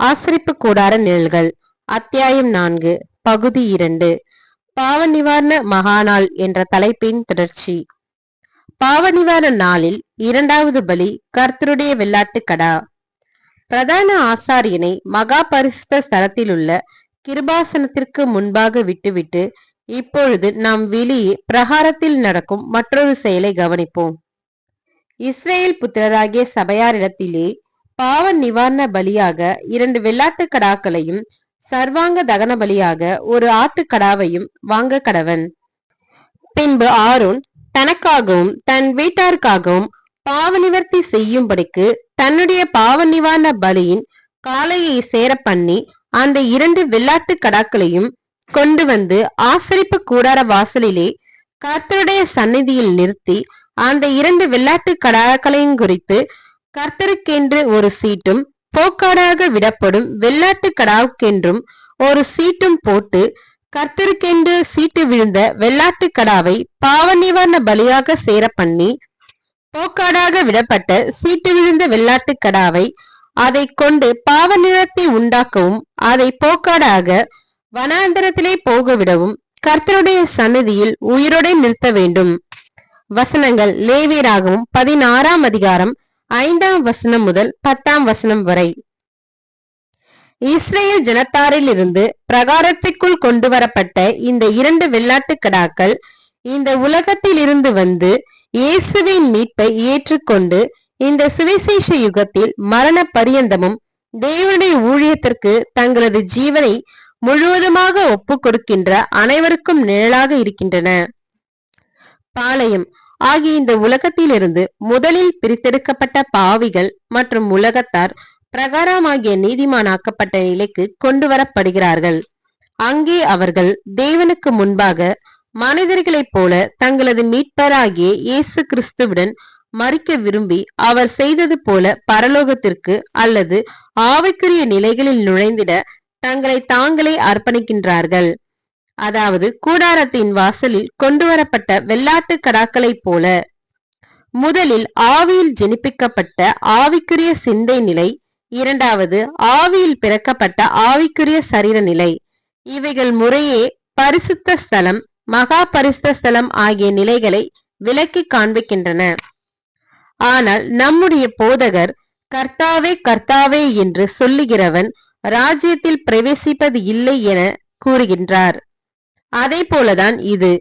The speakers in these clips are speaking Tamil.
ஆசரிப்பு கூடார நிழல்கள். அத்தியாயம் நான்கு பகுதி இரண்டு. பாவ நிவாரண மகாநாள் என்ற தலைப்பின் தொடர்ச்சி. பாவ நிவாரண நாளில் இரண்டாவது பலி கர்த்தருடைய வெள்ளாட்டு கடா. பிரதான ஆசாரியனை மகா பரிசுத்த ஸ்தலத்தில் உள்ள கிருபாசனத்திற்கு முன்பாக விட்டுவிட்டு இப்பொழுது நாம் வெளியே பிரகாரத்தில் நடக்கும் மற்றொரு செயலை கவனிப்போம். இஸ்ரேல் புத்திரராகிய சபையாரிடத்திலே பாவ நிவாரண பலியாக இரண்டு வெள்ளாட்டு கடாக்களையும் சர்வாங்க தகன பலியாக ஒரு ஆட்டுக்கடாவையும் வாங்க கடவன். பின்பு ஆரோன் தனக்காகவும் தன் வீட்டாருக்காகவும் பாவ நிவர்த்தி செய்யும்படிக்கு தன்னுடைய பாவ நிவாரண பலியின் காலையை சேர பண்ணி அந்த இரண்டு வெள்ளாட்டு கடாக்களையும் கொண்டு வந்து ஆசரிப்பு கூடார வாசலிலே கர்த்தருடைய சந்நிதியில் நிறுத்தி அந்த இரண்டு வெள்ளாட்டு கடாக்களையும் குறித்து கர்த்தருக்கென்று ஒரு சீட்டும் போக்காடாக விடப்படும் வெள்ளாட்டு கடாவுக்கென்றும் ஒரு சீட்டும் போட்டு கர்த்தருக்கென்று சீட்டு விழுந்த வெள்ளாட்டு கடாவை பாவ நிவாரண பலியாக சேர பண்ணி போக்காடாக விடப்பட்ட சீட்டு விழுந்த வெள்ளாட்டு கடாவை அதை கொண்டு பாவ நிறத்தை உண்டாக்கவும் அதை போக்காடாக வனாந்தரத்திலே போக விடவும் கர்த்தருடைய சன்னதியில் உயிரோடு நிறுத்த வேண்டும். வசனங்கள் லேவியராகவும் பதினாறாம் அதிகாரம் ஐந்தாம் வசனம் முதல் பத்தாம் வசனம் வரை. இஸ்ரேல் ஜனத்தாரில் இருந்து பிரகாரத்திற்குள் கொண்டு வரப்பட்ட இந்த இரண்டு வெள்ளாட்டு கடாக்கள் இந்த உலகத்தில் இருந்து வந்து இயேசுவின் மீட்பை ஏற்றுக்கொண்டு இந்த சுவிசேஷ யுகத்தில் மரண பரியந்தமும் தேவனுடைய ஊழியத்திற்கு தங்களது ஜீவனை முழுவதுமாக ஒப்பு கொடுக்கின்ற அனைவருக்கும் நிழலாக இருக்கின்றன. பாளையம் ஆகிய இந்த உலகத்திலிருந்து முதலில் பிரித்தெடுக்கப்பட்ட பாவிகள் மற்றும் உலகத்தார் பிரகாரமாகிய நீதிமானாக்கப்பட்ட நிலைக்கு கொண்டு வரப்படுகிறார்கள் அங்கே அவர்கள் தேவனுக்கு முன்பாக மனிதர்களைப் போல தங்களது மீட்பராகிய இயேசு கிறிஸ்துவுடன் மறிக்க விரும்பி அவர் செய்தது போல பரலோகத்திற்கு அல்லது ஆவிக்குரிய நிலைகளில் நுழைந்திட தங்களை தாங்களே அர்ப்பணிக்கின்றார்கள். அதாவது கூடாரத்தின் வாசலில் கொண்டு வரப்பட்ட வெள்ளாட்டு கடாக்களைப் போல. முதலில் ஆவியில் ஜெனிப்பிக்கப்பட்ட ஆவிக்குரிய சிந்தை நிலை இரண்டாவது ஆவியில் பிறக்கப்பட்ட ஆவிக்குரிய சரீர நிலை. இவைகள் முறையே பரிசுத்த ஸ்தலம் மகா பரிசுத்த ஸ்தலம் ஆகிய நிலைகளை விலக்கி காண்பிக்கின்றன. ஆனால் நம்முடைய போதகர் கர்த்தாவே கர்த்தாவே என்று சொல்லுகிறவன் ராஜ்யத்தில் பிரவேசிப்பது இல்லை என கூறுகின்றார். அதே போலதான் இது.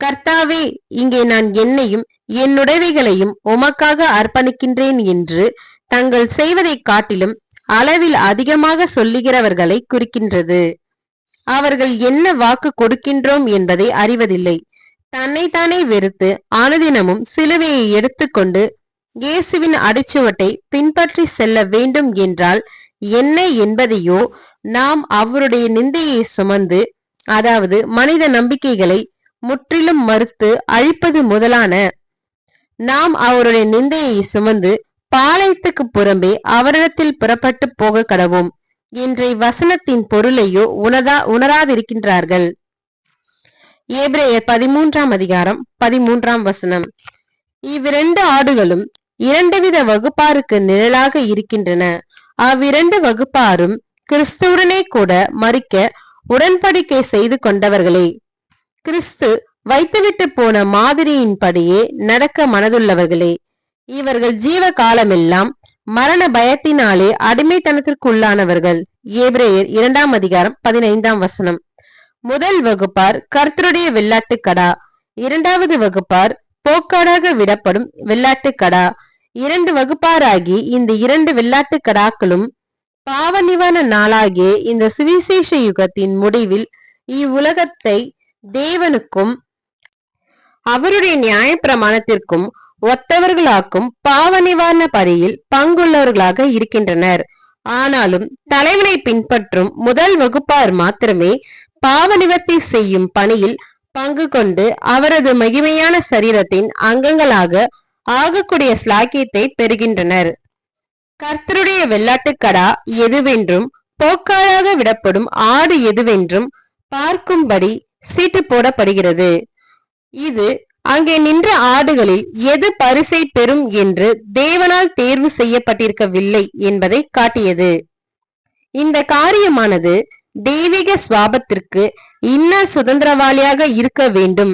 கர்த்தாவே இங்கே நான் என்னையும் என்னுடைவைகளையும் உமக்காக அர்ப்பணிக்கின்றேன் என்று தங்கள் செய்வதைக் காட்டிலும் அளவில் அதிகமாக சொல்லுகிறவர்களை குறிக்கின்றது. அவர்கள் என்ன வாக்கு கொடுக்கின்றோம் என்பதை அறிவதில்லை. தன்னைத்தானே வெறுத்து அனுதினமும் சிலுவையை எடுத்துக்கொண்டு இயேசுவின் அடிச்சுவட்டை பின்பற்றி செல்ல வேண்டும் என்றால் என்ன என்பதையோ நாம் அவருடைய நிந்தையை சுமந்து அதாவது மனித நம்பிக்கைகளை முற்றிலும் மறுத்து அழிப்பது முதலான நாம் அவருடைய நிந்தையை சுமந்து பாளையத்துக்கு புறம்பே அவரிடத்தில் புறப்பட்டு போக கடவோம். இன்றைய வசனத்தின் பொருளையோ உணதா உணராதிருக்கின்றார்கள். ஏப்ரேயர் பதிமூன்றாம் அதிகாரம் பதிமூன்றாம் வசனம். இவ்விரண்டு ஆடுகளும் இரண்டு வித வகுப்பாருக்கு நிழலாக இருக்கின்றன. அவ்விரண்டு வகுப்பாரும் கிறிஸ்துவுடனே கூட மறிக்க உடன்படிக்கை செய்து கொண்டவர்களே கிறிஸ்து வைத்துவிட்டு போன மாதிரியின்படியே நடக்க மனதுள்ளவர்களே இவர்கள் ஜீவ காலமெல்லாம் மரண பயத்தினாலே அடிமைத்தனத்திற்குள்ளானவர்கள். ஏப்ரேயர் இரண்டாம் அதிகாரம் பதினைந்தாம் வசனம். முதல் வகுப்பார் கர்த்தருடைய வெள்ளாட்டு கடா இரண்டாவது வகுப்பார் போக்காடாக விடப்படும் வெள்ளாட்டு கடா இரண்டு வகுப்பாராகி இந்த இரண்டு வெள்ளாட்டு பாவ நிவாரண நாளாகிய இந்த சுவிசேஷ யுகத்தின் முடிவில் இவ்வுலகத்தை தேவனுக்கும் அவருடைய நியாய பிரமாணத்திற்கும் ஒத்தவர்களாக்கும் பாவ நிவாரண பணியில் பங்குள்ளவர்களாக இருக்கின்றனர். ஆனாலும் தலைவனை பின்பற்றும் முதல் வகுப்பார் மாத்திரமே பாவ நிவர்த்தி செய்யும் பணியில் பங்கு கொண்டு அவரது மகிமையான சரீரத்தின் அங்கங்களாக ஆகக்கூடிய ஸ்லாக்கியத்தை பெறுகின்றனர். கர்த்தருடைய வெள்ளாட்டுக்கடா எதுவென்றும் போக்காளாக விடப்படும் ஆடு எதுவென்றும் பார்க்கும்படி சீட்டு போடப்படுகிறது. இது அங்கே நின்ற ஆடுகளில் எது பரிசை பெறும் என்று தேவனால் தேர்வு செய்யப்பட்டிருக்கவில்லை என்பதை காட்டியது. இந்த காரியமானது தெய்வீக சுவாபத்திற்கு இன்னார் சுதந்திரவாளியாக இருக்க வேண்டும்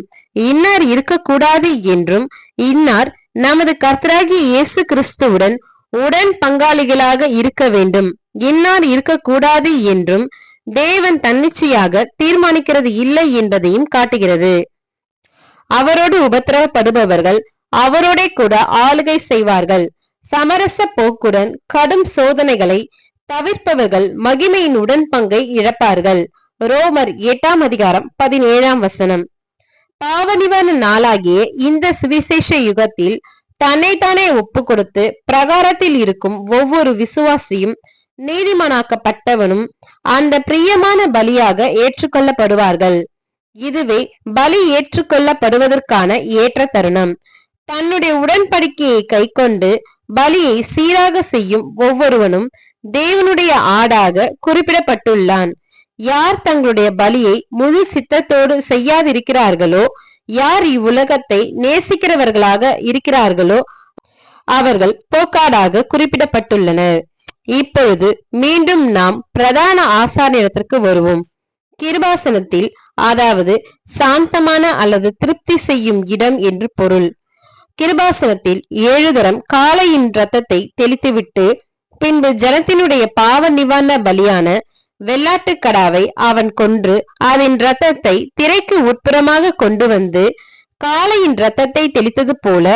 இன்னார் இருக்கக்கூடாது என்றும் இன்னார் நமது கர்த்தராகிய இயேசு கிறிஸ்துவுடன் உடன் பங்காளிகளாக இருக்க வேண்டும். இன்னார் இருக்கக்கூடாது என்றும் தேவன் தன்னிச்சையாக தீர்மானிக்கிறது இல்லை என்பதையும் காட்டுகிறது. அவரோடு உபத்திரவப்படுபவர்கள் அவரோட கூட ஆளுகை செய்வார்கள். சமரச போக்குடன் கடும் சோதனைகளை தவிர்ப்பவர்கள் மகிமையின் உடன் பங்கை இழப்பார்கள். ரோமர் எட்டாம் அதிகாரம் பதினேழாம் வசனம். பாவ நாளாகிய இந்த சுவிசேஷ யுகத்தில் தன்னைத்தானே ஒப்பு கொடுத்து பிரகாரத்தில் இருக்கும் ஒவ்வொரு விசுவாசியும் நீதிமனாக்கப்பட்டவனும் அந்த பிரியமான பலியாக ஏற்றுக்கொள்ளப்படுவார்கள். இதுவே பலி ஏற்றுக்கொள்ளப்படுவதற்கான ஏற்ற தருணம். தன்னுடைய உடன்படிக்கையை கைக்கொண்டு பலியை சீராக செய்யும் ஒவ்வொருவனும் தேவனுடைய ஆடாக குறிப்பிடப்பட்டுள்ளான். யார் தங்களுடைய பலியை முழு சித்தத்தோடு செய்யாதிருக்கிறார்களோ யார் இவ்வுலகத்தை நேசிக்கிறவர்களாக இருக்கிறார்களோ அவர்கள் போக்காடாக குறிப்பிடப்பட்டுள்ளனர். இப்பொழுது மீண்டும் நாம் பிரதான ஆசாரியத்திற்கு வருவோம். கிருபாசனத்தில் அதாவது சாந்தமான அல்லது திருப்தி செய்யும் இடம் என்று பொருள். கிருபாசனத்தில் ஏழு தரம் காளையின் ரத்தத்தை தெளித்துவிட்டு பின்பு ஜனத்தினுடைய பாவ நிவாரண பலியான வெள்ளாட்டு கடாவை அவன் கொன்று அதன் ரத்தத்தை திரைக்கு உட்புறமாக கொண்டு வந்து காளையின் ரத்தத்தை தெளித்தது போல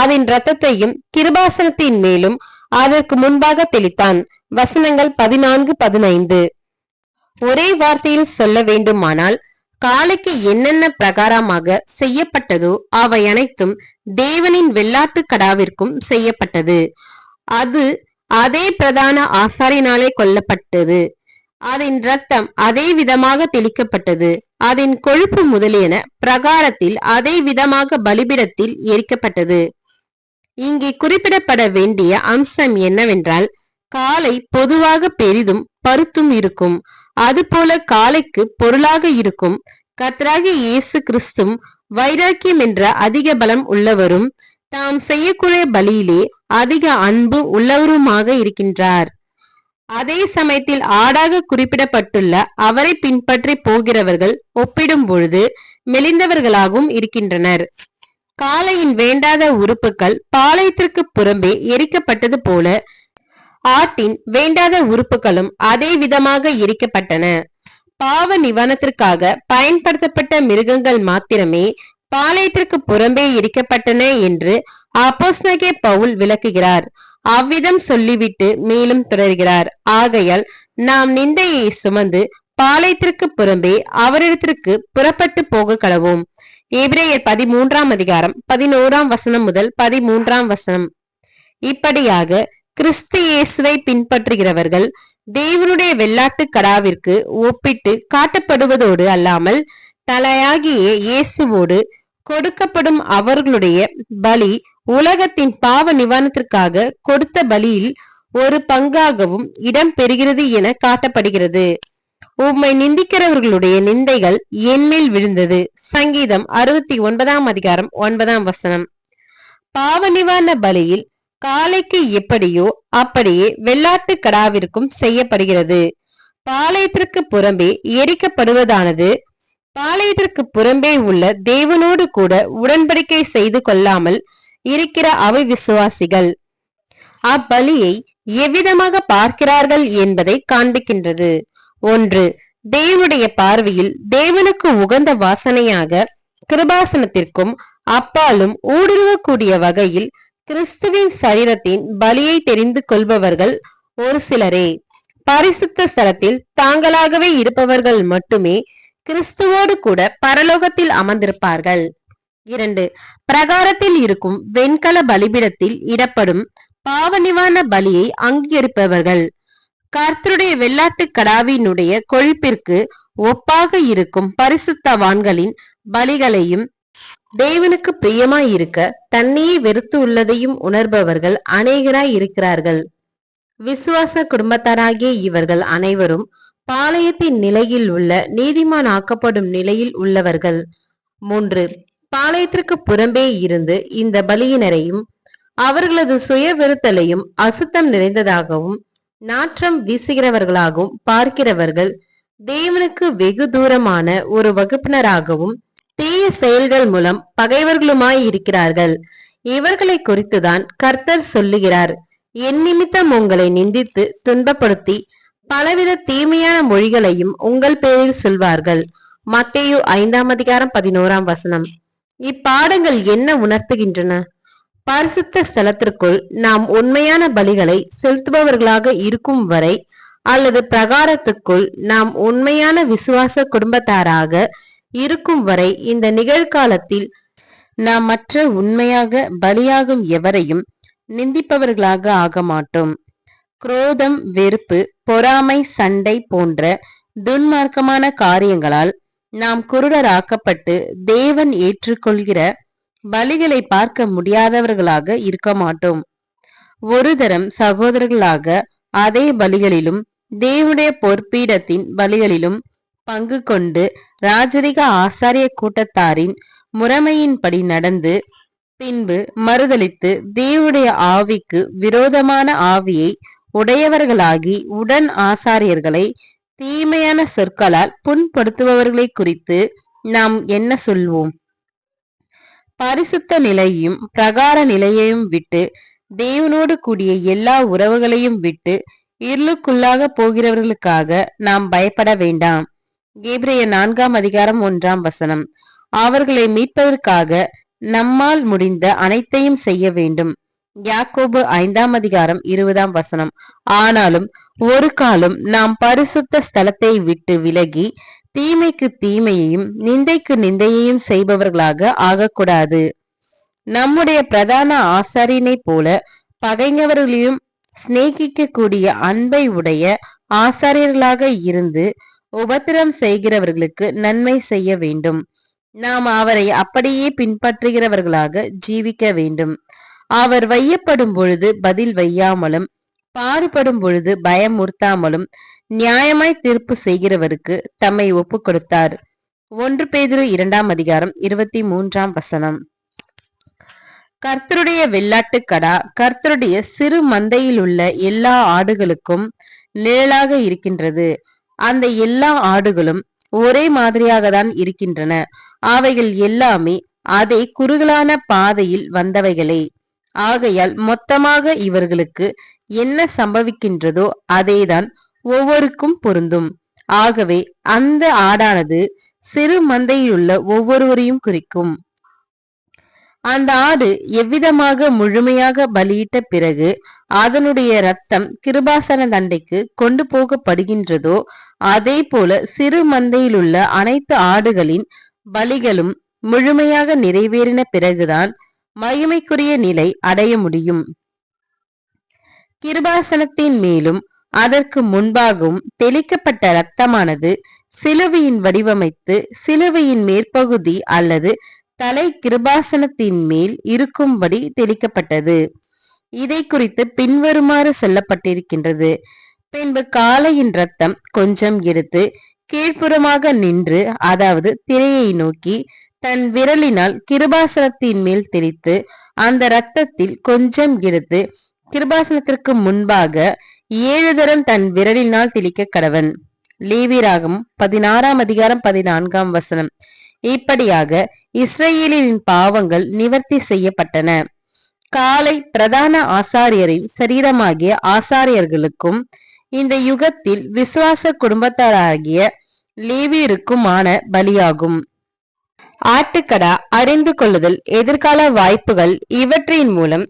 அதன் ரத்தத்தையும் கிருபாசனத்தின் மேலும் அதற்கு முன்பாக தெளித்தான். வசனங்கள் பதினான்கு பதினைந்து. ஒரே வார்த்தையில் சொல்ல வேண்டுமானால் காலைக்கு என்னென்ன பிரகாரமாக செய்யப்பட்டதோ அவை அனைத்தும் தேவனின் வெள்ளாட்டு கடாவிற்கும் செய்யப்பட்டது. அது அதே பிரதான ஆசாரினாலே கொல்லப்பட்டது. அதன் ரத்தம் அதே விதமாக தெளிக்கப்பட்டது. அதன் கொழுப்பு முதலியன பிரகாரத்தில் அதே விதமாக பலிபிடத்தில் எரிக்கப்பட்டது. இங்கே குறிப்பிடப்பட வேண்டிய அம்சம் என்னவென்றால் காலை பொதுவாக பெரிதும் பருத்தும் இருக்கும். அதுபோல காலைக்கு பொருளாக இருக்கும். கத்ராகி இயேசு கிறிஸ்தும் வைராக்கியம் என்ற அதிக பலம் உள்ளவரும் தாம் செய்யக்கூடிய பலியிலே அதிக அன்பு உள்ளவருமாக இருக்கின்றார். அதே சமயத்தில் ஆடாக குறிப்பிடப்பட்டுள்ள அவரை பின்பற்றி போகிறவர்கள் ஒப்பிடும் பொழுது மெலிந்தவர்களாகவும் இருக்கின்றனர். காளையின் வேண்டாத உறுப்புகள் பாளையத்திற்கு புறம்பே எரிக்கப்பட்டது போல ஆட்டின் வேண்டாத உறுப்புகளும் அதே விதமாக எரிக்கப்பட்டன. பாவ நிவாரணத்திற்காக பயன்படுத்தப்பட்ட மிருகங்கள் மாத்திரமே பாளையத்திற்கு புறம்பே எரிக்கப்பட்டன என்று அப்போஸ்னகே பவுல் விளக்குகிறார். அவ்விதம் சொல்லிவிட்டு மேலும் தொடர்கிறார். ஆகையால் நாம் நிந்தையை சுமந்து பாளையத்திற்கு புறம்பே அவரிடத்திற்கு புறப்பட்டு போக கடவோம். எபிரேயர் பதிமூன்றாம் அதிகாரம் பதினோராம் வசனம் முதல் பதிமூன்றாம் வசனம். இப்படியாக கிறிஸ்து இயேசுவை பின்பற்றுகிறவர்கள் தேவனுடைய வெள்ளாட்டு கடாவிற்கு ஒப்பிட்டு காட்டப்படுவதோடு அல்லாமல் தலையாகிய இயேசுவோடு கொடுக்கப்படும் அவர்களுடைய பலி உலகத்தின் பாவ நிவாரணத்திற்காக கொடுத்த பலியில் ஒரு பங்காகவும் இடம் பெறுகிறது என காட்டப்படுகிறது. உம்மை நிந்திக்கிறவர்களுடைய நிந்தைகள் என்மேல் விழுந்தது. சங்கீதம் அறுபத்தி ஒன்பதாம் அதிகாரம் ஒன்பதாம் வசனம். பாவ நிவாரண பலியில் காலைக்கு எப்படியோ அப்படியே வெள்ளாட்டு கடாவிற்கும் செய்யப்படுகிறது. பாளையத்திற்கு புறம்பே எரிக்கப்படுவதானது. பாளையத்திற்கு புறம்பே உள்ள தேவனோடு கூட உடன்படிக்கை செய்து கொள்ளாமல் இருக்கிற அவை விசுவாசிகள் அப்பலியை எவ்விதமாக பார்க்கிறார்கள் என்பதை காண்பிக்கின்றது. ஒன்று தேவனுடைய பார்வையில் தேவனுக்கு உகந்த வாசனையாக கிருபாசனத்திற்கும் அப்பாலும் ஊடுருவக்கூடிய வகையில் கிறிஸ்துவின் சரீரத்தின் பலியை தெரிந்து கொள்பவர்கள் ஒரு சிலரே. பரிசுத்த ஸ்தலத்தில் தாங்களாகவே இருப்பவர்கள் மட்டுமே கிறிஸ்துவோடு கூட பரலோகத்தில் அமர்ந்திருப்பார்கள். இரண்டு. பிரகாரத்தில் இருக்கும் வெண்கல பலிபிடத்தில் இடப்படும் பாவ நிவாரண பலியை அங்கீகரிப்பவர்கள். கர்த்தருடைய வெள்ளாட்டு கடாவினுடைய கொழுப்பிற்கு ஒப்பாக இருக்கும் பரிசுத்தவான்களின் பலிகளையும் தேவனுக்கு பிரியமாய் இருக்க தன்னையே வெறுத்து உள்ளதையும் உணர்பவர்கள் அநேகராய் இருக்கிறார்கள். விசுவாச குடும்பத்தாராகிய இவர்கள் அனைவரும் பாளையத்தின் நிலையில் உள்ள நீதிமான் ஆக்கப்படும் நிலையில் உள்ளவர்கள். மூன்று. பாளையத்திற்கு புறம்பே இருந்து இந்த பலியினரையும் அவர்களது சுய வெறுத்தலையும் அசுத்தம் நிறைந்ததாகவும் நாற்றம் வீசுகிறவர்களாகவும் பார்க்கிறவர்கள் தேவனுக்கு வெகு தூரமான ஒரு வகுப்பினராகவும் தீய செயல்கள் மூலம் பகைவர்களுமாய் இருக்கிறார்கள். இவர்களை குறித்துதான் கர்த்தர் சொல்லுகிறார். என் நிமித்தம் உங்களை நிந்தித்து துன்பப்படுத்தி பலவித தீமையான மொழிகளையும் உங்கள் பேரில் சொல்வார்கள். மத்தேயு ஐந்தாம் அதிகாரம் பதினோராம் வசனம். இப்பாடங்கள் என்ன உணர்த்துகின்றன? பரிசுத்த ஸ்தலத்திற்குள் நாம் உண்மையான பலிகளை செலுத்துபவர்களாக இருக்கும் வரை அல்லது பிரகாரத்துக்குள் நாம் உண்மையான விசுவாச குடும்பத்தாராக இருக்கும் வரை இந்த நிகழ்காலத்தில் நாம் மற்ற உண்மையாக பலியாகும் எவரையும் நிந்திப்பவர்களாக ஆக மாட்டோம். குரோதம் வெறுப்பு பொறாமை சண்டை போன்ற துன்மார்க்கமான காரியங்களால் நாம் குருடராக்கப்பட்டு தேவன் ஏற்றுக்கொள்கிற பலிகளை பார்க்க முடியாதவர்களாக இருக்க மாட்டோம். ஒரு தரம் சகோதரர்களாக அதே பலிகளிலும் தேவனுடைய பொற்பீடத்தின் பலிகளிலும் பங்கு கொண்டு ராஜரிக ஆசாரிய கூட்டத்தாரின் முறைமையின்படி நடந்து பின்பு மறுதலித்து தேவனுடைய ஆவிக்கு விரோதமான ஆவியை உடையவர்களாகி உடன் ஆசாரியர்களை தீமையான சொற்களால் புண்படுத்துபவர்களை குறித்து நாம் என்ன சொல்வோம்? பரிசுத்த நிலையையும் பிரகார நிலையையும் விட்டு தேவனோடு கூடிய எல்லா உறவுகளையும் விட்டு இருளுக்குள்ளாக போகிறவர்களுக்காக நாம் பயப்பட வேண்டாம். கேப்ரிய நான்காம் அதிகாரம் ஒன்றாம் வசனம். அவர்களை மீட்பதற்காக நம்மால் முடிந்த அனைத்தையும் செய்ய வேண்டும். யாக்கோபு ஐந்தாம் அதிகாரம் இருபதாம் வசனம். ஆனாலும் ஒரு காலம் நாம் பரிசுத்த ஸ்தலத்தை விட்டு விலகி தீமைக்கு தீமையையும் நிந்தைக்கு நிந்தையையும் செய்பவர்களாக ஆகக்கூடாது. நம்முடைய பிரதான ஆசாரியனை போல பகைஞவர்களையும் சிநேகிக்க கூடிய அன்பை உடைய ஆசாரியர்களாக இருந்து உபத்திரம் செய்கிறவர்களுக்கு நன்மை செய்ய வேண்டும். நாம் அவரை அப்படியே பின்பற்றுகிறவர்களாக ஜீவிக்க வேண்டும். அவர் வையப்படும் பொழுது பதில் வையாமலும் பாடுபடும் பொழுது பயமுறுத்தாமலும் நியாயமாய் தீர்ப்பு செய்கிறவருக்கு தம்மை ஒப்பு கொடுத்தார். ஒன்று பேதிரு இரண்டாம் அதிகாரம் இருபத்தி மூன்றாம் வசனம். கர்த்தருடைய வெள்ளாட்டு கடா கர்த்தருடைய சிறு மந்தையில் உள்ள எல்லா ஆடுகளுக்கும் நிழலாக இருக்கின்றது. அந்த எல்லா ஆடுகளும் ஒரே மாதிரியாக தான் இருக்கின்றன. அவைகள் எல்லாமே அதே குறுகலான பாதையில் வந்தவைகளே. ஆகையால் மொத்தமாக இவர்களுக்கு என்ன சம்பவிக்கின்றதோ அதேதான் ஒவ்வொருக்கும் பொருந்தும். ஆகவே அந்த ஆடானது சிறு மந்தையிலுள்ள ஒவ்வொருவரையும் குறிக்கும். அந்த ஆடு எவ்விதமாக முழுமையாக பலியிட்ட பிறகு அதனுடைய ரத்தம் கிருபாசன தண்டைக்கு கொண்டு போகப்படுகின்றதோ அதே போல சிறு மந்தையிலுள்ள அனைத்து ஆடுகளின் பலிகளும் முழுமையாக நிறைவேறின பிறகுதான் மகிமைக்குரிய நிலை அடைய முடியும். கிருபாசனத்தின் மேலும் அதற்கு முன்பாகவும் தெளிக்கப்பட்ட இரத்தமானது சிலுவையின் வடிவமைத்து சிலுவையின் மேற்பகுதி அல்லது தலை கிருபாசனத்தின் மேல் இருக்கும்படி தெளிக்கப்பட்டது. இதை குறித்து பின்வருமாறு சொல்லப்பட்டிருக்கின்றது. பின்பு காளையின் ரத்தம் கொஞ்சம் எடுத்து கீழ்ப்புறமாக நின்று அதாவது திரையை நோக்கி தன் விரலினால் கிருபாசனத்தின் மேல் தெளித்து அந்த ரத்தத்தில் கொஞ்சம் எடுத்து கிருபாசனத்திற்கு முன்பாக ஏழு தரம் தன் விரலினால் திளிக்க கடவன். லேவிராகம் பதினாறாம் அதிகாரம் பதினான்காம் வசனம். இப்படியாக இஸ்ரேலின் பாவங்கள் நிவர்த்தி செய்யப்பட்டன. காலை பிரதான ஆசாரியரின் சரீரமாகிய ஆசாரியர்களுக்கும் இந்த யுகத்தில் விசுவாச குடும்பத்தாராகிய லேவியருக்குமான பலியாகும். ஆட்டுக்கடா அறிந்து கொள்ளுதல் எதிர்கால வாய்ப்புகள் இவற்றின் மூலம்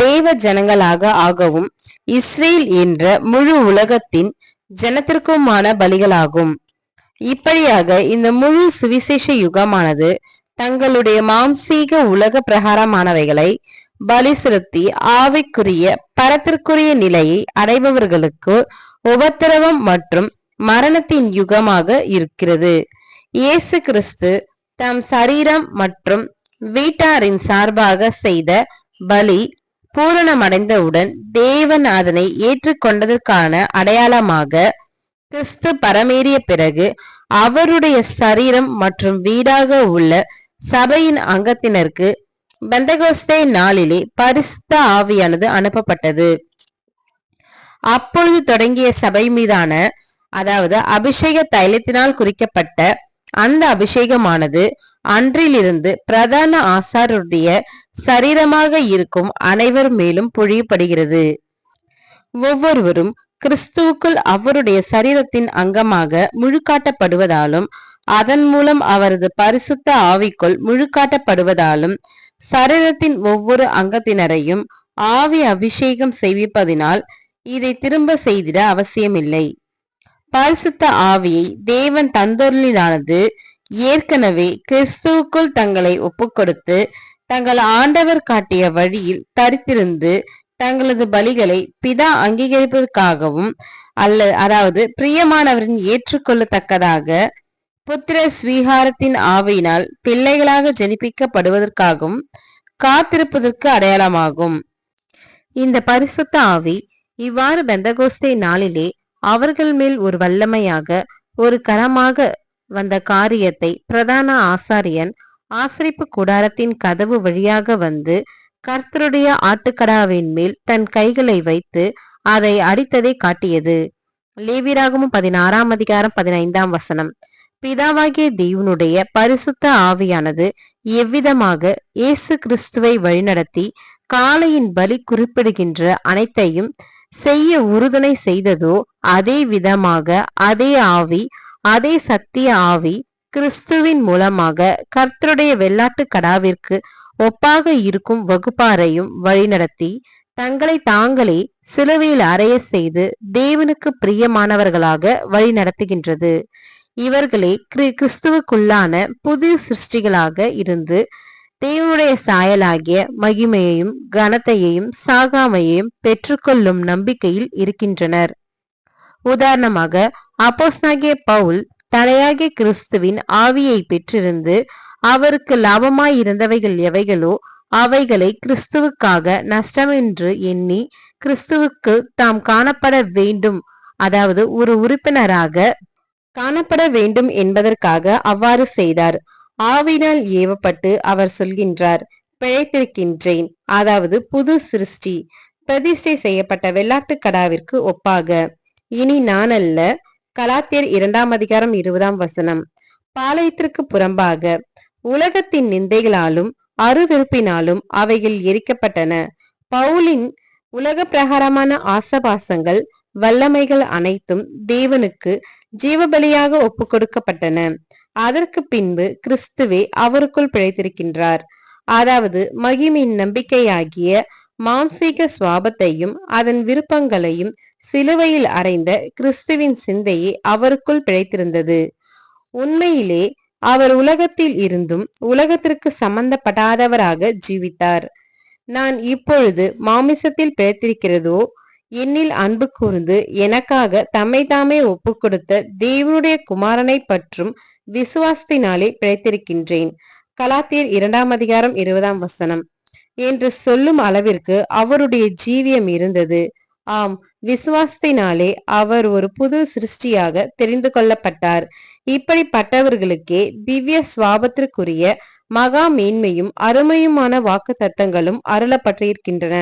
தேவ ஜனங்களாக ஆகவும் இஸ்ரேல் என்ற முழு உலகத்தின் ஜனத்திற்குமான பலிகளாகும். இப்படியாக இந்த முழு சுவிசேஷ யுகமானது தங்களுடைய மாம்சீக உலக பிரகாரமானவைகளை பலி செலுத்தி ஆவிக்குரிய பரத்திற்குரிய நிலையை அடைபவர்களுக்கு உபத்திரவம் மற்றும் மரணத்தின் யுகமாக இருக்கிறது. இயேசு கிறிஸ்து தம் சரீரம் மற்றும் வீட்டாரின் சார்பாக செய்த பலி பூரணமடைந்தவுடன் தேவன் அதனை ஏற்றுக்கொண்டதற்கான அடையாளமாக கிறிஸ்து பரமேறிய பிறகு அவருடைய சரீரம் மற்றும் வீடாக உள்ள சபையின் அங்கத்தினருக்கு பெந்தகோஸ்தே நாளிலே பரிசுத்த ஆவியானது அனுப்பப்பட்டது. அப்பொழுது தொடங்கிய சபை மீதான அதாவது அபிஷேக தைலத்தினால் குறிக்கப்பட்ட அந்த அபிஷேகமானது அன்றிலிருந்து பிரதான ஆசாரருடைய சரீரமாக இருக்கும் அனைவர் மேலும் பொழியப்படுகிறது. ஒவ்வொருவரும் கிறிஸ்துவுக்குள் அவருடைய சரீரத்தின் அங்கமாக முழுக்காட்டப்படுவதாலும் அதன் மூலம் அவரது பரிசுத்த ஆவிக்குள் முழுக்காட்டப்படுவதாலும் சரீரத்தின் ஒவ்வொரு அங்கத்தினரையும் ஆவி அபிஷேகம் செய்விப்பதினால் இதை திரும்ப செய்திட அவசியமில்லை. பரிசுத்த ஆவியை தேவன் தந்தொருளினானது ஏற்கனவே கிறிஸ்துவுக்குள் தங்களை ஒப்புக்கொடுத்து தங்கள் ஆண்டவர் காட்டிய வழியில் தரித்திருந்து தங்களது பலிகளை பிதா அங்கீகரிப்பதற்காகவும் அல்ல அதாவது பிரியமானவரின் ஏற்றுக்கொள்ளத்தக்கதாக புத்திர ஸ்வீகாரத்தின் ஆவியினால் பிள்ளைகளாக ஜனிப்பிக்கப்படுவதற்காகவும் காத்திருப்பதற்கு அடையாளமாகும். இந்த பரிசுத்த ஆவி இவ்வாறு பெந்தகோஸ்தே நாளிலே அவர்கள் மேல் ஒரு வல்லமையாக ஒரு கரமாக வந்த காரியத்தை பிரதான ஆசாரியன் ஆசிரிப்பு கூடாரத்தின் கதவு வழியாக வந்து கர்த்தருடைய ஆட்டுக்கடாவின் மேல் தன் கைகளை வைத்து அதை அடித்ததை காட்டியது. லேவிராகமும் பதினாறாம் அதிகாரம் பதினைந்தாம் வசனம். பிதாவாகிய தேவனுடைய பரிசுத்த ஆவியானது எவ்விதமாக இயேசு கிறிஸ்துவை வழிநடத்தி காளையின் பலி குறிப்பிடுகின்ற அனைத்தையும் செய்ய உறுதுணை செய்ததோ அதே விதமாக அதே ஆவி அதே சத்திய ஆவி கிறிஸ்துவின் மூலமாக கர்த்தருடைய வெள்ளாட்டு கடாவிற்கு ஒப்பாக இருக்கும் வகுப்பாரையும் வழிநடத்தி தங்களை தாங்களே சிலுவையில் அறைய செய்து தேவனுக்கு பிரியமானவர்களாக வழிநடத்துகின்றது. இவர்களே கிறிஸ்துவுக்குள்ளான புது சிருஷ்டிகளாக இருந்து தேவனுடைய சாயலாகிய மகிமையையும் கனத்தையையும் சாகாமையையும் பெற்றுக்கொள்ளும் நம்பிக்கையில் இருக்கின்றனர். உதாரணமாக அப்போஸ்னாகிய பவுல் தலையாகிய கிறிஸ்துவின் ஆவியை பெற்றிருந்து அவருக்கு லாபமாய் இருந்தவைகள் எவைகளோ அவைகளை கிறிஸ்துவுக்காக நஷ்டமென்று எண்ணி கிறிஸ்துவுக்கு தாம் காணப்பட வேண்டும். அதாவது ஒரு உறுப்பினராக காணப்பட வேண்டும் என்பதற்காக அவ்வாறு செய்தார். ஆவினால் ஏவப்பட்டு அவர் சொல்கின்றார் பிழைத்திருக்கின்றேன். அதாவது புது சிருஷ்டி. பிரதிஷ்டை செய்யப்பட்ட வெள்ளாட்டு கடாவிற்கு ஒப்பாக. இனி நான் அல்ல கலாத்தியர் இரண்டாம் அதிகாரம் இருபதாம் வசனம். பாளையத்திற்கு புறம்பாக உலகத்தின் நிந்தைகளாலும் அருவிருப்பினாலும் அவைகள் எரிக்கப்பட்டன. பவுலின் உலக பிரகாரமான ஆசபாசங்கள் வல்லமைகள் அனைத்தும் தேவனுக்கு ஜீவபலியாக ஒப்புக் கொடுக்கப்பட்டன அதற்கு பின்பு கிறிஸ்துவே அவருக்குள் பிழைத்திருக்கின்றார். அதாவது மகிமின் நம்பிக்கையாகிய மாம்சீக சுவாபத்தையும் அதன் விருப்பங்களையும் சிலுவையில் அறைந்த கிறிஸ்துவின் சிந்தையே அவருக்குள் பிழைத்திருந்தது. உண்மையிலே அவர் உலகத்தில் இருந்தும் உலகத்திற்கு சம்பந்தப்படாதவராக ஜீவித்தார். நான் இப்பொழுது மாமிசத்தில் பிழைத்திருக்கிறதோ என்னில் அன்பு கூர்ந்து எனக்காக தம்மை தாமே ஒப்புக் கொடுத்த தேவனுடைய குமாரனை பற்றும் விசுவாசத்தினாலே பிழைத்திருக்கின்றேன். கலாத்தியர் இரண்டாம் அதிகாரம் இருபதாம் வசனம். என்று சொல்லும் அளவிற்கு அவருடைய ஜீவியம் இருந்தது. ஆம் விசுவாசத்தினாலே அவர் ஒரு புது சிருஷ்டியாக தெரிந்து கொள்ளப்பட்டார். இப்படிப்பட்டவர்களுக்கே திவ்ய சுவாபத்திற்குரிய மகா மேன்மையும் அருமையுமான வாக்கு தத்தங்களும் அருளப்பட்டிருக்கின்றன.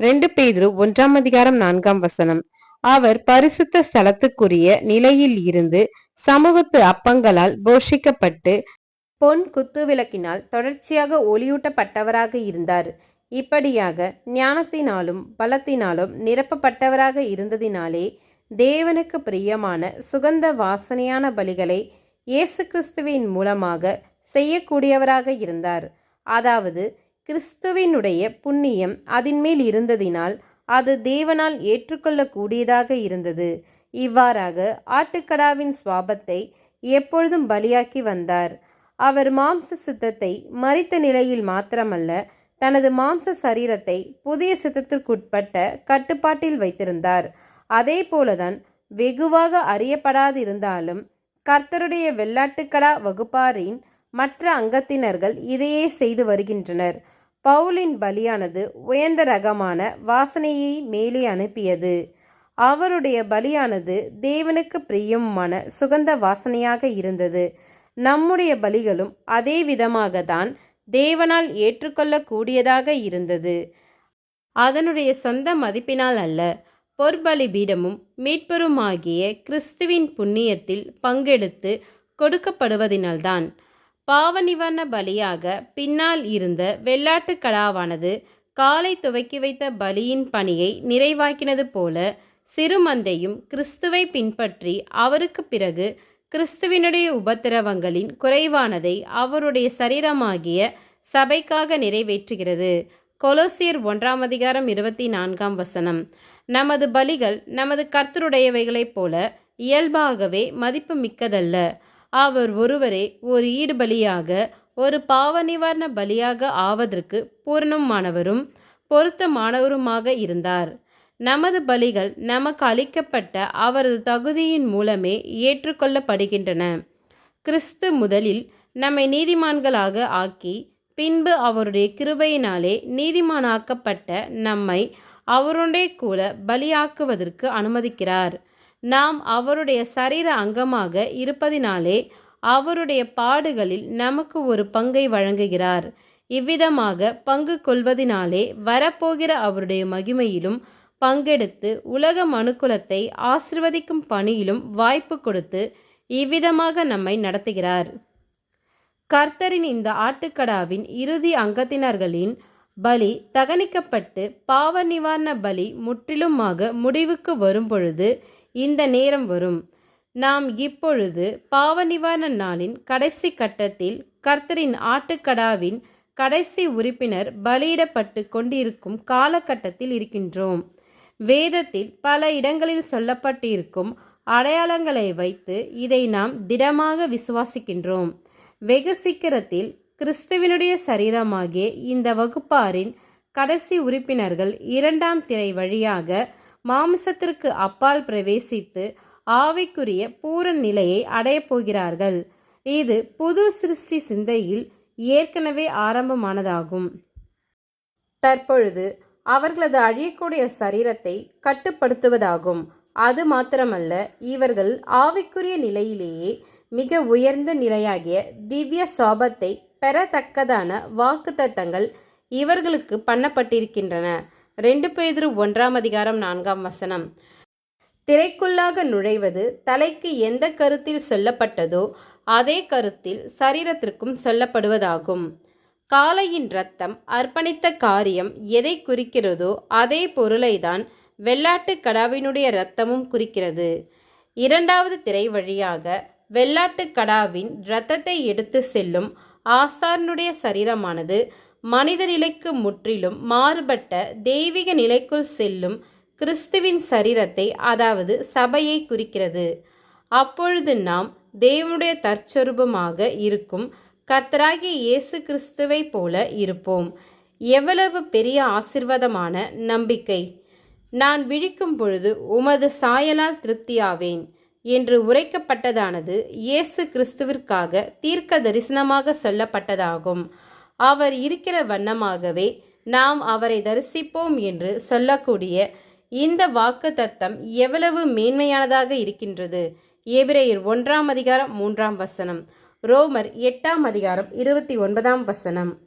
ரெண்டு பேதுரு ஒன்றாம் அதிகாரம் நான்காம் வசனம். அவர் பரிசுத்த ஸ்தலத்துக்குரிய நிலையில் இருந்து சமூகத்து அப்பங்களால் போஷிக்கப்பட்டு பொன் குத்துவிளக்கினால் தொடர்ச்சியாக ஒளியூட்டப்பட்டவராக இருந்தார். இப்படியாக ஞானத்தினாலும் பலத்தினாலும் நிரப்பப்பட்டவராக இருந்ததினாலே தேவனுக்கு பிரியமான சுகந்த வாசனையான பலிகளை இயேசு கிறிஸ்துவின் மூலமாக செய்யக்கூடியவராக இருந்தார். அதாவது கிறிஸ்துவினுடைய புண்ணியம் அதன்மேல் இருந்ததினால் அது தேவனால் ஏற்றுக்கொள்ளக்கூடியதாக இருந்தது. இவ்வாறாக ஆட்டுக்கடாவின் சுவாபத்தை எப்பொழுதும் பலியாக்கி வந்தார். அவர் மாம்ச சித்தத்தை மறித்த நிலையில் மாத்திரமல்ல தனது மாம்ச சரீரத்தை புதிய சித்தத்திற்குட்பட்ட கட்டுப்பாட்டில் வைத்திருந்தார். அதே போலதான் வெகுவாக அறியப்படாதிருந்தாலும் கர்த்தருடைய வெள்ளாட்டுக்கடா வகுப்பாரின் மற்ற அங்கத்தினர்கள் இதையே செய்து வருகின்றனர். பவுலின் பலியானது உயர்ந்த ரகமான வாசனையை மேலே அனுப்பியது. அவருடைய பலியானது தேவனுக்கு பிரியமான சுகந்த வாசனையாக இருந்தது. நம்முடைய பலிகளும் அதே விதமாக தான் தேவனால் ஏற்றுக்கொள்ளக்கூடியதாக இருந்தது. அதனுடைய சொந்த மதிப்பினால் அல்ல பொற்பலி பீடமும் மீட்பருமாகிய கிறிஸ்துவின் புண்ணியத்தில் பங்கெடுத்து கொடுக்கப்படுவதினால்தான் பாவ நிவாரண பலியாக பின்னால் இருந்த வெள்ளாட்டுக் கடாவானது காலை துவக்கி வைத்த பலியின் பணியை நிறைவாக்கினது போல சிறுமந்தையும் கிறிஸ்துவை பின்பற்றி அவருக்கு பிறகு கிறிஸ்துவினுடைய உபத்திரவங்களின் குறைவானதை அவருடைய சரீரமாகிய சபைக்காக நிறைவேற்றுகிறது. கொலோசியர் ஒன்றாம் அதிகாரம் இருபத்தி நான்காம் வசனம். நமது பலிகள் நமது கர்த்தருடையவைகளைப் போல இயல்பாகவே மதிப்பு மிக்கதல்ல அவர் ஒருவரே ஒரு ஈடுபலியாக ஒரு பாவ நிவாரண பலியாக ஆவதற்கு பூரணமானவரும் பொருத்தமானவருமாக இருந்தார். நமது பலிகள் நமக்கு அளிக்கப்பட்ட அவரது தகுதியின் மூலமே ஏற்றுக்கொள்ளப்படுகின்றன. கிறிஸ்து முதலில் நம்மை நீதிமான்களாக ஆக்கி பின்பு அவருடைய கிருபையினாலே நீதிமானாக்கப்பட்ட நம்மை அவருடைய கூட பலியாக்குவதற்கு அனுமதிக்கிறார். நாம் அவருடைய சரீர அங்கமாக இருப்பதினாலே அவருடைய பாடுகளில் நமக்கு ஒரு பங்கை வழங்குகிறார். இவ்விதமாக பங்கு கொள்வதினாலே வரப்போகிற அவருடைய மகிமையிலும் பங்கெடுத்து உலக மனுக்குலத்தை ஆசிர்வதிக்கும் பணியிலும் வாய்ப்பு கொடுத்து இவ்விதமாக நம்மை நடத்துகிறார். கர்த்தரின் இந்த ஆட்டுக்கடாவின் இறுதி அங்கத்தினர்களின் பலி தகனிக்கப்பட்டு பாவ நிவாரண பலி முற்றிலுமாக முடிவுக்கு வரும்பொழுது இந்த நேரம் வரும். நாம் இப்பொழுது பாவ நிவாரண நாளின் கடைசி கட்டத்தில் கர்த்தரின் ஆட்டுக்கடாவின் கடைசி உறுப்பினர் பலியிடப்பட்டு கொண்டிருக்கும் காலகட்டத்தில் இருக்கின்றோம். வேதத்தில் பல இடங்களில் சொல்லப்பட்டிருக்கும் அடையாளங்களை வைத்து இதை நாம் திடமாக விசுவாசிக்கின்றோம். வெகு சீக்கிரத்தில் கிறிஸ்துவினுடைய சரீரமாகிய இந்த வகுப்பாரின் கடைசி உறுப்பினர்கள் இரண்டாம் திரை வழியாக மாமிசத்திற்கு அப்பால் பிரவேசித்து ஆவிக்குரிய பூரண நிலையை அடையப் போகிறார்கள். இது புது சிருஷ்டி சிந்தையில் ஏற்கனவே ஆரம்பமானதாகும். தற்பொழுது அவர்களது அழியக்கூடிய சரீரத்தை கட்டுப்படுத்துவதாகும். அது மாத்திரமல்ல இவர்கள் ஆவிக்குரிய நிலையிலேயே மிக உயர்ந்த நிலையாகிய திவ்ய சாபத்தை பெறத்தக்கதான வாக்குத்தத்தங்கள் இவர்களுக்கு பண்ணப்பட்டிருக்கின்றன. ரெண்டு பேதிரு ஒன்றாம் அதிகாரம் நான்காம் வசனம். திரைக்குள்ளாக நுழைவது தலைக்கு எந்த கருத்தில் சொல்லப்பட்டதோ அதே கருத்தில் சரீரத்திற்கும் சொல்லப்படுவதாகும். காளையின் ரத்தம் அர்ப்பணித்த காரியம் எதை குறிக்கிறதோ அதே பொருளைதான் வெள்ளாட்டு கடாவினுடைய இரத்தமும் குறிக்கிறது. இரண்டாவது திரை வழியாக வெள்ளாட்டு கடாவின் இரத்தத்தை எடுத்து செல்லும் ஆசாரனுடைய சரீரமானது மனித நிலைக்கு முற்றிலும் மாறுபட்ட தெய்வீக நிலைக்குள் செல்லும் கிறிஸ்துவின் சரீரத்தை அதாவது சபையை குறிக்கிறது. அப்பொழுது நாம் தேவனுடைய தற்சொரூபமாக இருக்கும் கர்த்தராகிய இயேசு கிறிஸ்துவை போல இருப்போம். எவ்வளவு பெரிய ஆசிர்வாதமான நம்பிக்கை. நான் விழிக்கும் பொழுது உமது சாயலால் திருப்தியாவேன் என்று உரைக்கப்பட்டதானது இயேசு கிறிஸ்துவிற்காக தீர்க்க தரிசனமாக சொல்லப்பட்டதாகும். அவர் இருக்கிற வண்ணமாகவே நாம் அவரை தரிசிப்போம் என்று சொல்லக்கூடிய இந்த வாக்கு தத்தம் எவ்வளவு மேன்மையானதாக இருக்கின்றது. எபிரேயர் ஒன்றாம் அதிகாரம் மூன்றாம் வசனம். ரோமர் எட்டாம் அதிகாரம் இருபத்தி ஒன்பதாம் வசனம்.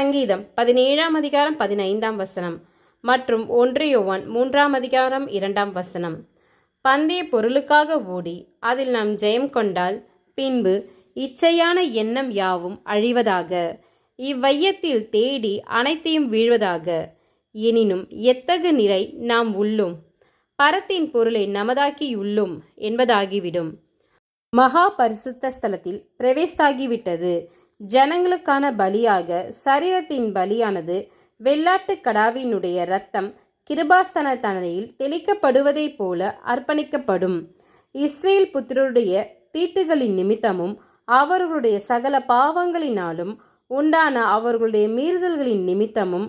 சங்கீதம் பதினேழாம் அதிகாரம் பதினைந்தாம் வசனம். மற்றும் ஒன்றியோவான் மூன்றாம் அதிகாரம் இரண்டாம் வசனம். பந்தய பொருளுக்காக ஓடி அதில் நாம் ஜெயம் கொண்டால் பின்பு இச்சையான எண்ணம் யாவும் அழிவதாக. இவ்வையத்தில் தேடி அனைத்தையும் வீழ்வதாக. எனினும் எத்தகு நிறை நாம் உள்ளும்? பரத்தின் பொருளை நமதாக்கியுள்ளோம் என்பதாகிவிடும். மகா பரிசுத்த ஸ்தலத்தில் பிரவேசாகிவிட்டது ஜனங்களுக்கான பலியாக சரீரத்தின் பலியானது வெள்ளாட்டு கடாவினுடைய இரத்தம் கிருபாஸ்தன தனையில் தெளிக்கப்படுவதைப் போல அர்ப்பணிக்கப்படும். இஸ்ரேல் புத்திரருடைய தீட்டுகளின் நிமித்தமும் அவர்களுடைய சகல பாவங்களினாலும் உண்டான அவர்களுடைய மீறுதல்களின் நிமித்தமும்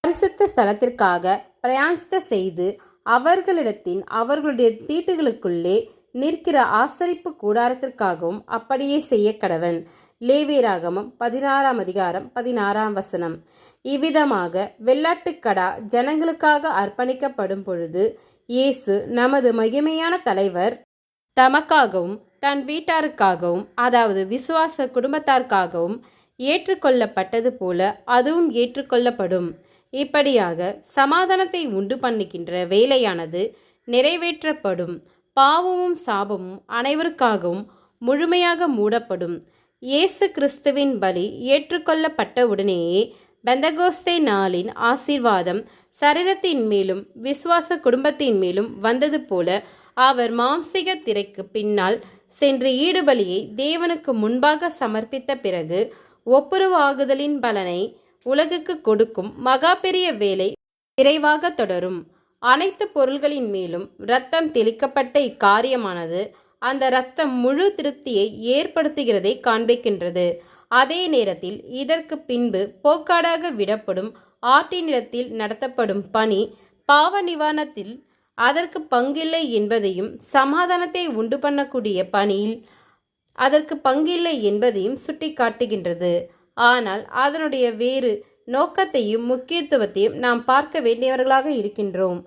பரிசுத்த ஸ்தலத்திற்காக பிரயாணித்த செய்து அவர்களிடத்தின் அவர்களுடைய தீட்டுகளுக்குள்ளே நிற்கிற ஆசரிப்பு கூடாரத்திற்காகவும் அப்படியே செய்ய கடவன். லேவியராகமம் பதினாறாம் அதிகாரம் பதினாறாம் வசனம். இவ்விதமாக வெள்ளாட்டுக்கடா ஜனங்களுக்காக அர்ப்பணிக்கப்படும் பொழுது இயேசு நமது மகிமையான தலைவர் தமக்காகவும் தன் வீட்டாருக்காகவும் அதாவது விசுவாச குடும்பத்தாருக்காகவும் ஏற்றுக்கொள்ளப்பட்டது போல அதுவும் ஏற்றுக்கொள்ளப்படும். இப்படியாக சமாதானத்தை உண்டு பண்ணுகின்ற வேலையானது நிறைவேற்றப்படும். பாவமும் சாபமும் அனைவருக்காகவும் முழுமையாக மூடப்படும். இயேசு கிறிஸ்துவின் பலி ஏற்றுக்கொள்ளப்பட்ட உடனேயே பெந்தகோஸ்தே நாளின் ஆசீர்வாதம் சரீரத்தின் மேலும் விசுவாச குடும்பத்தின் மேலும் வந்தது போல அவர் மாம்சிக திரைக்கு பின்னால் சென்று ஈடுபலியை தேவனுக்கு முன்பாக சமர்ப்பித்த பிறகு ஒப்புரவாகுதலின் பலனை உலகுக்கு கொடுக்கும் மகா பெரிய வேலை விரைவாக தொடரும். அனைத்து பொருள்களின் மேலும் இரத்தம் தெளிக்கப்பட்ட இக்காரியமானது அந்த இரத்தம் முழு திருப்தியை ஏற்படுத்துகிறதை காண்பிக்கின்றது. அதே நேரத்தில் இதற்கு பின்பு போக்காடாக விடப்படும் ஆட்டினிடத்தில் நடத்தப்படும் பணி பாவ நிவாரணத்தில் அதற்கு பங்கில்லை என்பதையும் சமாதானத்தை உண்டு பண்ணக்கூடிய பணியில் அதற்கு பங்கில்லை என்பதையும் சுட்டிக்காட்டுகின்றது. ஆனால் அதனுடைய வேறு நோக்கத்தையும் முக்கியத்துவத்தையும் நாம் பார்க்க வேண்டியவர்களாக இருக்கின்றோம்.